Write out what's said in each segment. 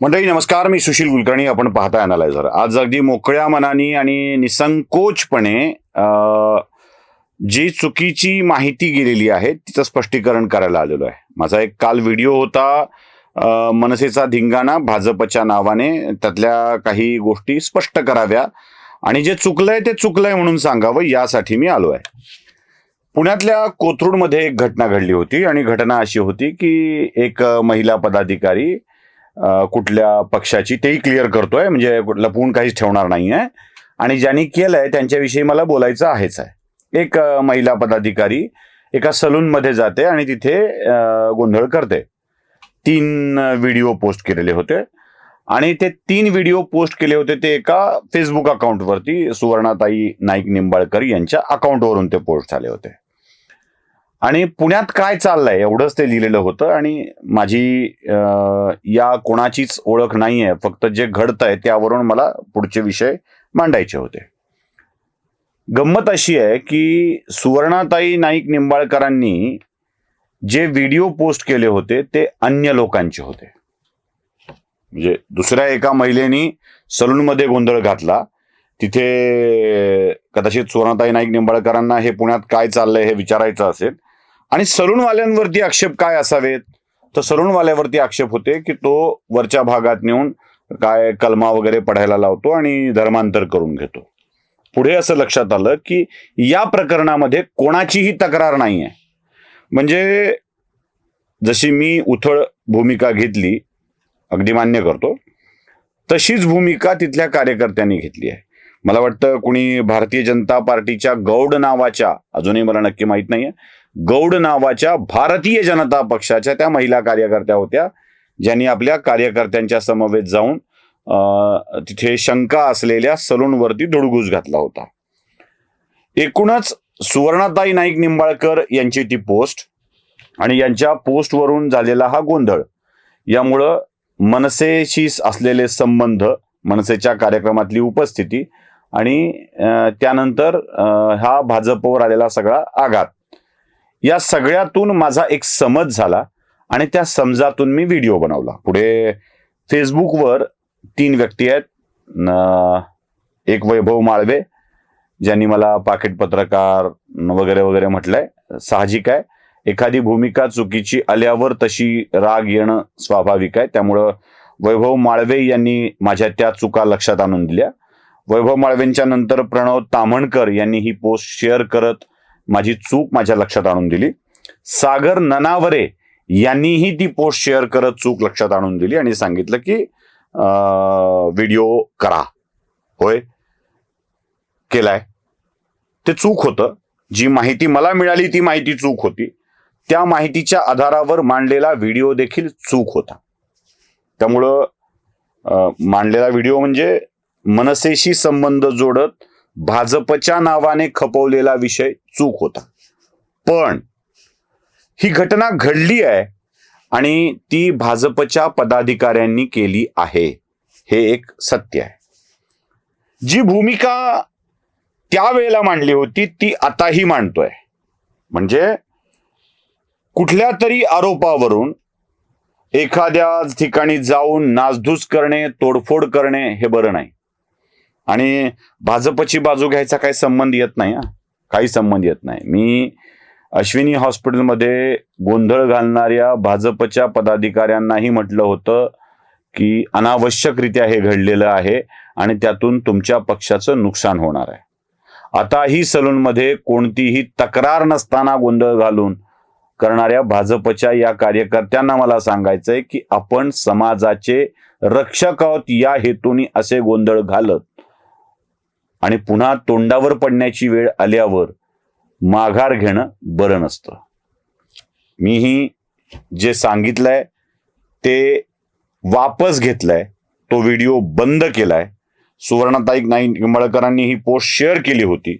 मंडळी नमस्कार मी सुशील कुलकर्णी. आपण पाहता अनालायझर आज अगदी मोकळ्या मनाने आणि निसंकोचपणे जी चुकीची माहिती गेलेली आहे तिचं स्पष्टीकरण करायला आलेलो आहे. माझा एक काल व्हिडिओ होता मनसेचा धिंगाणा भाजपच्या नावाने त्यातल्या काही गोष्टी स्पष्ट कराव्या. आणि जे चुकलंय ते चुकलंय म्हणून सांगावं यासाठी मी आलो आहे. पुण्यातल्या कोथरूडमध्ये एक घटना घडली होती आणि घटना अशी होती की एक महिला पदाधिकारी कुठल्या पक्षाची तेही क्लिअर करतोय म्हणजे लपवून काहीच ठेवणार नाही आहे आणि ज्यांनी केलंय त्यांच्याविषयी मला बोलायचं आहेच आहे. एक महिला पदाधिकारी एका सलूनमध्ये जाते आणि तिथे गोंधळ करते. तीन व्हिडिओ पोस्ट केलेले होते. आणि ते तीन व्हिडिओ पोस्ट केले होते ते एका फेसबुक अकाउंटवरती सुवर्णाताई नाईक निंबाळकर यांच्या अकाउंटवरून ते पोस्ट झाले होते. आणि पुण्यात काय चाललंय? एवढंच ते लिहिलेलं होतं आणि माझी या कोणाचीच ओळख नाहीये. फक्त जे घडतंय त्यावरून मला पुढचे विषय मांडायचे होते. गंमत अशी आहे की सुवर्णाताई नाईक निंबाळकरांनी जे व्हिडिओ पोस्ट केले होते ते अन्य लोकांचे होते. म्हणजे दुसऱ्या एका महिलेनी सलूनमध्ये गोंधळ घातला. तिथे कदाचित सुवर्णाताई नाईक निंबाळकरांना हे पुण्यात काय चाललंय हे विचारायचं असेल आणि सलूनवाल्यांवरती आक्षेप काय असावेत? तर सलूनवाल्यावरती आक्षेप होते की तो वरच्या भागात नेऊन काय कलमा वगैरे पढायला लावतो आणि धर्मांतर करून घेतो. पुढे असं लक्षात आलं की या प्रकरणामध्ये कोणाचीही तक्रार नाही आहे म्हणजे जशी मी उथळ भूमिका घेतली अगदी मान्य करतो तशीच भूमिका तिथल्या कार्यकर्त्यांनी घेतली आहे. मला वाटतं कुणी भारतीय जनता पार्टीच्या गौड नावाच्या अजूनही मला नक्की माहीत नाहीये गौड नावाच्या भारतीय जनता पक्षाच्या त्या महिला कार्यकर्त्या होत्या ज्यांनी आपल्या कार्यकर्त्यांच्या समवेत जाऊन अं, तिथे शंका असलेल्या सलूनवरती धुडगूस घातला होता. एकूणच सुवर्णाताई नाईक निंबाळकर यांची ती पोस्ट आणि यांच्या पोस्टवरून झालेला हा गोंधळ यामुळं मनसेशी असलेले संबंध मनसेच्या कार्यक्रमातली उपस्थिती आणि त्यानंतर हा भाजपवर आलेला सगळा आघात. या सगळ्यातून माझा एक समज झाला आणि त्या समजातून मी व्हिडिओ बनवला. पुढे फेसबुकवर तीन व्यक्ती आहेत. एक वैभव माळवे ज्यांनी मला पाकिट पत्रकार वगैरे वगैरे म्हटलंय. साहजिक आहे. एखादी भूमिका चुकीची आल्यावर तशी राग येणं स्वाभाविक आहे. त्यामुळं वैभव माळवे यांनी माझ्या त्या चुका लक्षात आणून दिल्या. वैभव माळवेंच्या नंतर प्रणव ताम्हणकर यांनी ही पोस्ट शेअर करत माझी चूक माझ्या लक्षात आणून दिली. सागर ननावरे यांनीही ती पोस्ट शेअर करत चूक लक्षात आणून दिली आणि सांगितलं की व्हिडिओ करा. होय? केलाय. ते चूक होतं. जी माहिती मला मिळाली ती माहिती चूक होती. त्या माहितीच्या आधारावर मांडलेला व्हिडिओ देखील चूक होता. त्यामुळं मांडलेला व्हिडिओ म्हणजे मनसेशी संबंध जोडत भाजपच्या नावाने खपवलेला विषय चूक होता. पण ही घटना घडली आहे आणि ती भाजपच्या पदाधिकाऱ्यांनी केली आहे. हे एक सत्य आहे. जी भूमिका त्यावेळेला मांडली होती ती आताही मांडतोय. म्हणजे कुठल्या तरी आरोपावरून एखाद्या ठिकाणी जाऊन नासधूस करणे तोडफोड करणे हे बरं नाही. आणि भाजपची बाजू घ्यायचा काही संबंध येत नाही हा. काही संबंध येत नाही. मी अश्विनी हॉस्पिटलमध्ये गोंधळ घालणाऱ्या भाजपच्या पदाधिकाऱ्यांनाही म्हटलं होतं की अनावश्यकरित्या हे घडलेलं आहे आणि त्यातून तुमच्या पक्षाचं नुकसान होणार आहे. आताही सलूनमध्ये कोणतीही तक्रार नसताना गोंधळ घालून करणाऱ्या भाजपच्या या कार्यकर्त्यांना मला सांगायचंय की आपण समाजाचे रक्षक आहोत या हेतूने असे गोंधळ घालत आणि पुन्हा तोंडावर पडण्याची वेळ आल्यावर माघार घेणं बरं नसतं. मीही जे सांगितलंय ते वापस घेतलंय तो व्हिडिओ बंद केलाय. सुवर्णाताई नाईक निंबाळकरांनी ही पोस्ट शेअर केली होती.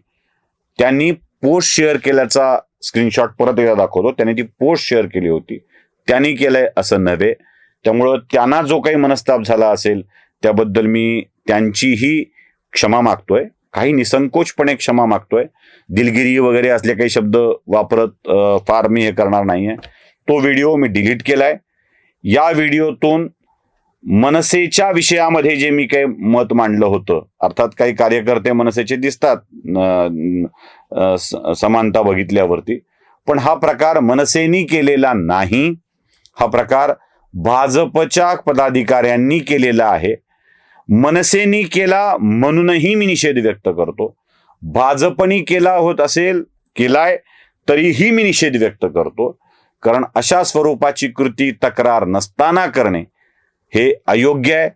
त्यांनी पोस्ट शेअर केल्याचा स्क्रीनशॉट परत एकदा दाखवतो. त्यांनी ती पोस्ट शेअर केली होती. त्यांनी केलंय असं नव्हे. त्यामुळं त्यांना जो काही मनस्ताप झाला असेल त्याबद्दल मी त्यांचीही क्षमा मागतोय. काही निसंकोचपणे क्षमा मागतोय. दिलगिरी वगैरे असले काही शब्द वापरत फार मी हे करणार नाहीये. तो व्हिडिओ मी डिलीट केलाय. या व्हिडिओतून मनसेच्या विषयामध्ये जे मी काही मत मांडलं होतं अर्थात काही कार्यकर्ते मनसेचे दिसतात समानता बघितल्यावरती पण हा प्रकार मनसेनी केलेला नाही. हा प्रकार भाजपच्या पदाधिकाऱ्यांनी केलेला आहे. मनसेनी केला म्हणूनही मी निषेध व्यक्त करतो. भाजपनी केला होत असेल केलाय तरीही मी निषेध व्यक्त करतो. कारण अशा स्वरूपाची कृती तक्रार नसताना करणे हे अयोग्य आहे.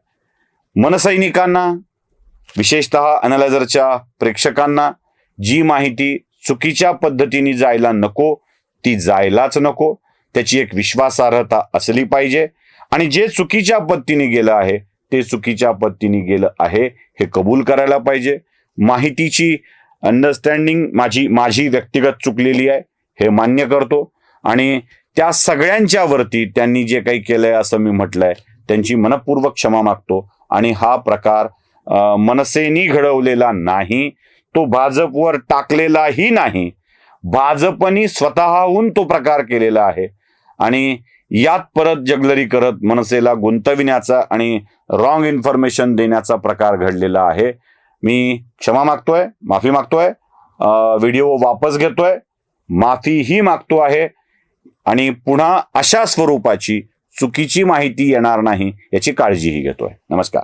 मनसैनिकांना विशेषतः अनालायझरच्या प्रेक्षकांना जी माहिती चुकीच्या पद्धतीने जायला नको ती जायलाच नको. त्याची एक विश्वासार्हता असली पाहिजे. आणि जे चुकीच्या पद्धतीने गेलं आहे ते चुकीच्या पद्धतीने गेलं आहे हे कबूल करायला पाहिजे. माहितीची अंडरस्टँडिंग माझी माझी व्यक्तिगत चुकलेली आहे हे मान्य करतो. आणि त्या सगळ्यांच्या वरती त्यांनी जे काही केलंय असं मी म्हटलंय त्यांची मनपूर्वक क्षमा मागतो. आणि हा प्रकार मनसेनी घडवलेला नाही तो भाजपवर टाकलेलाही नाही. भाजपनी स्वतःहून तो प्रकार केलेला आहे. आणि यात परत जगलरी करत मनसेला गुंतविण्याचा आणि रॉंग इन्फॉर्मेशन देण्याचा प्रकार घडलेला आहे. मी क्षमा मागतोय माफी मागतोय व्हिडिओ वापस घेतोय माफीही मागतो आहे आणि पुन्हा अशा स्वरूपाची चुकीची माहिती येणार नाही याची काळजीही घेतोय. नमस्कार.